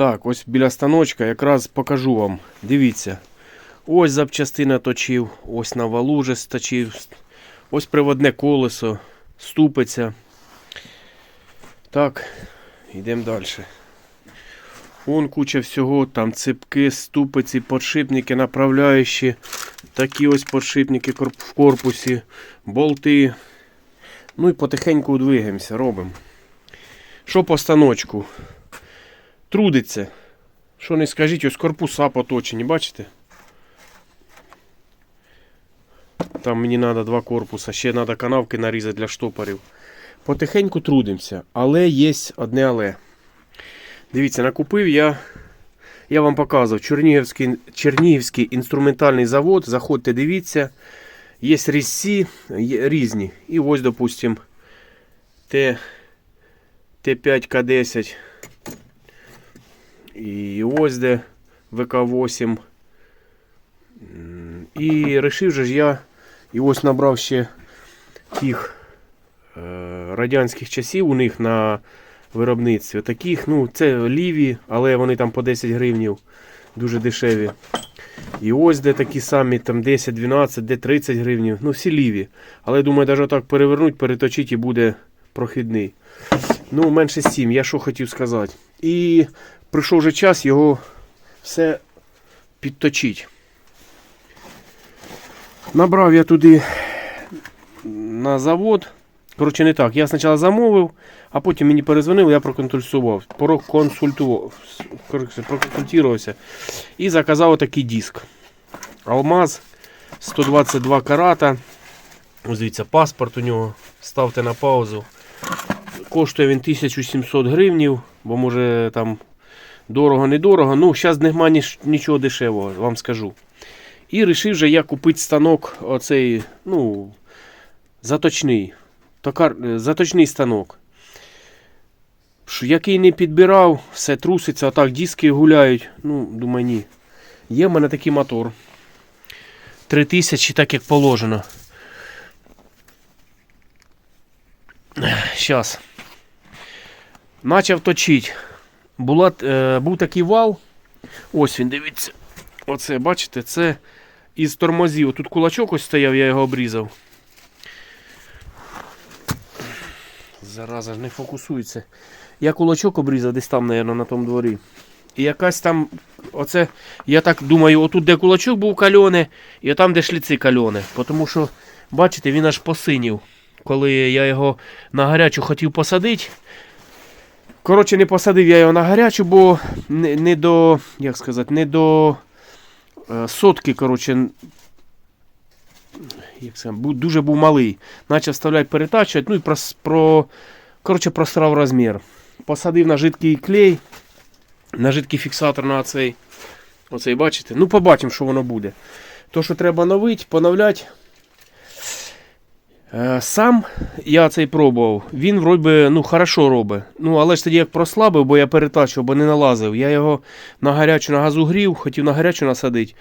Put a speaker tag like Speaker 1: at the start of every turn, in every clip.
Speaker 1: Так, ось біля станочка якраз покажу вам. Дивіться. Ось запчастина точив, ось на валу вже сточив. Ось приводне колесо, ступиця. Так, йдемо далі. Вон куча всього, там ципки, ступиці, подшипники, направляючі. Такі ось подшипники в корпусі, болти. Ну і потихеньку двигаємося, робимо. Що по станочку? Трудиться. Що не скажіть, ось корпуса поточені, бачите? Там мені треба два корпуса, ще треба канавки нарізати для штопорів. Потихеньку трудимося, але є одне але. Дивіться, накупив я. Я вам показував Чернігівський, Чернігівський інструментальний завод. Заходьте, дивіться. Є різці є різні. І ось, допустим, Т, Т5К10. І ось де ВК8. І вирішив же ж я. І ось набрав ще тих е, радянських часів у них на виробництві. Таких, ну, це ліві, але вони там по 10 гривнів. Дуже дешеві. І ось де такі самі, там 10-12, де 30 гривнів. Ну, всі ліві. Але думаю, навіть так перевернуть, переточити і буде прохідний. Ну, менше 7, я що хотів сказати. І прийшов вже час його все підточити. Набрав я туди на завод. Коротше, не так. Я спочатку замовив, а потім мені перезвонили, я проконсультував, проконсультував, проконсультувався і заказав отакий диск. Алмаз 122 карата. Ось паспорт у нього. Ставте на паузу. Коштує він 1700 гривнів, бо може там дорого-недорого. Ну, зараз немає ніч- нічого дешевого, вам скажу. І вирішив же я купити станок оцей, ну, заточний. Токар, е, заточний станок. Який не підбирав, все труситься, отак диски гуляють. Ну, думаю, ні. Є в мене такий мотор. 3000, так як положено. Щас. Начав точити. Була, е, був такий вал. Ось він, дивіться. Оце, бачите, це із тормозів. Тут кулачок ось стояв, я його обрізав. Зараза ж не фокусується. Я кулачок обрізав десь там, мабуть, на тому дворі. І якась там, оце, я так думаю, отут, де кулачок був кальоне, і там, де шліци кальоне. Тому що, бачите, він аж посинів. Коли я його на гарячу хотів посадити. Коротше, не посадив я його на гарячу, бо не, не до, як сказати, не до е, сотки, коротше, як це, був, дуже був малий. Почав вставляти, перетачувати, ну і про, про, коротше, просрав розмір. Посадив на жидкий клей, на жидкий фіксатор на цей. Оцей, бачите? Ну, побачимо, що воно буде. То, що треба новити, поновляти. Е, Сам я цей пробував. Він вроді ну, хорошо робить. Ну, але ж тоді як прослабив, бо я перетачував, бо не налазив. Я його на гарячу на газу грів, хотів на гарячу насадити.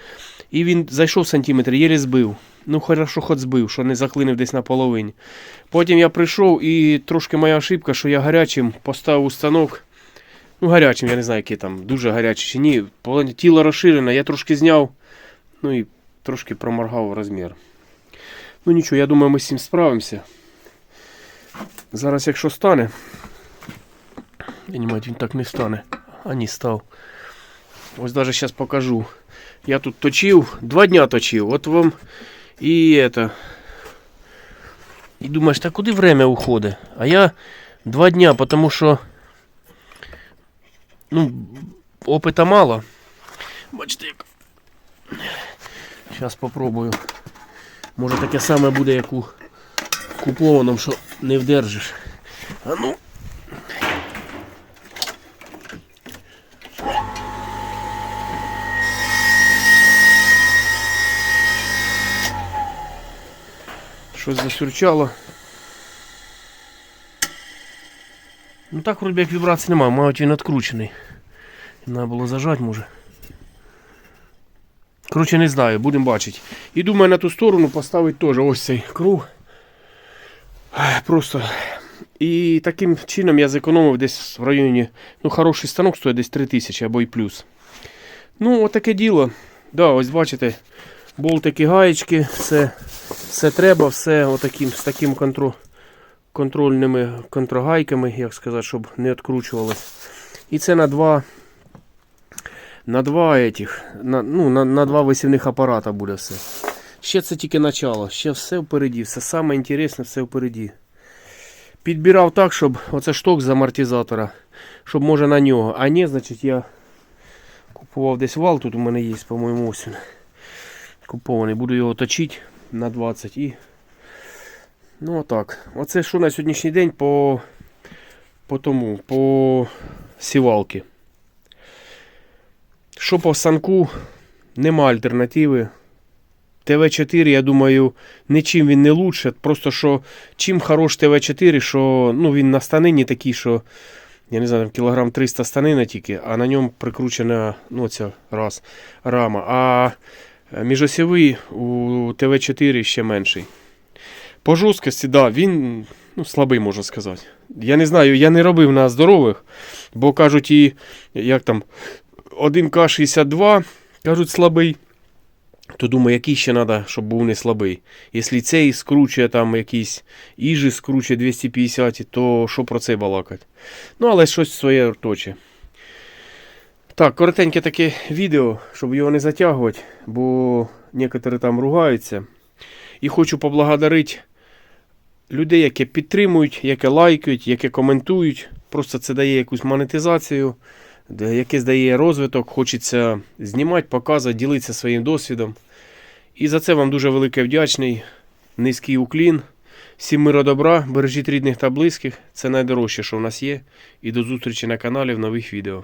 Speaker 1: І він зайшов сантиметр, єлі збив. Ну, хорошо, хоч збив, що не заклинив десь на половині. Потім я прийшов і трошки моя ошибка, що я гарячим поставив у станок. Ну, гарячим, я не знаю, який там, дуже гарячий чи ні. Тіло розширене, я трошки зняв, ну і трошки проморгав розмір. Ну нічого, я думаю, ми з цим справимося. Зараз, якщо стане. Я не маю, він так не стане. А ні, став. Ось навіть зараз покажу. Я тут точив, два дня точив. От вам і это. І думаєш, та куди время уходить? А я два дня, тому що ну, опита мало. Бачите, як. Зараз попробую. Може таке саме буде, як у купованому, що не вдержиш. А ну. Щось засюрчало. Ну так вроді як вібрації немає, мабуть він відкручений. Треба було зажати може. Коротше, не знаю, будемо бачити. І думаю на ту сторону поставити теж ось цей круг. Просто. І таким чином я зекономив десь в районі, ну, хороший станок стоїть десь 3 тисячі або й плюс. Ну, отаке діло. Да, ось бачите, болтики, гаєчки, все, все треба, все отаким, з таким контро, контрольними контрогайками, як сказати, щоб не відкручувалось. І це на два. На два этих, на, ну, на, на два висівних апарата буде все. Ще це тільки начало, ще все впереді, все саме інтересне, все впереді. Підбирав так, щоб оце шток з амортизатора, щоб може на нього. А ні, значить я купував десь вал, тут у мене є, по-моєму, ось. Купований. Буду його точити на 20 і. Ну отак. Оце що на сьогоднішній день по, по тому, по сівалки. Що по санку, нема альтернативи. ТВ4, я думаю, нічим він не лучше. Просто що чим хорош ТВ4, що ну, він на станині такий, що я не знаю, кілограм 300 станина тільки, а на ньому прикручена ну, ця раз, рама. А міжосьовий у ТВ4 ще менший. По жорсткості, да, він ну, слабий, можна сказати. Я не знаю, я не робив на здорових, бо кажуть, і як там 1К62, кажуть, слабий. То думаю, який ще треба, щоб був не слабий. Якщо цей скручує там якийсь іжи скручує 250, то що про це балакати? Ну, але щось своє точе. Так, коротеньке таке відео, щоб його не затягувати, бо некоторі там ругаються. І хочу поблагодарити людей, які підтримують, які лайкають, які коментують. Просто це дає якусь монетизацію, де- здає розвиток, хочеться знімати, показувати, ділитися своїм досвідом. І за це вам дуже велике вдячний. Низький уклін. Всім миру добра, бережіть рідних та близьких. Це найдорожче, що в нас є. І до зустрічі на каналі в нових відео.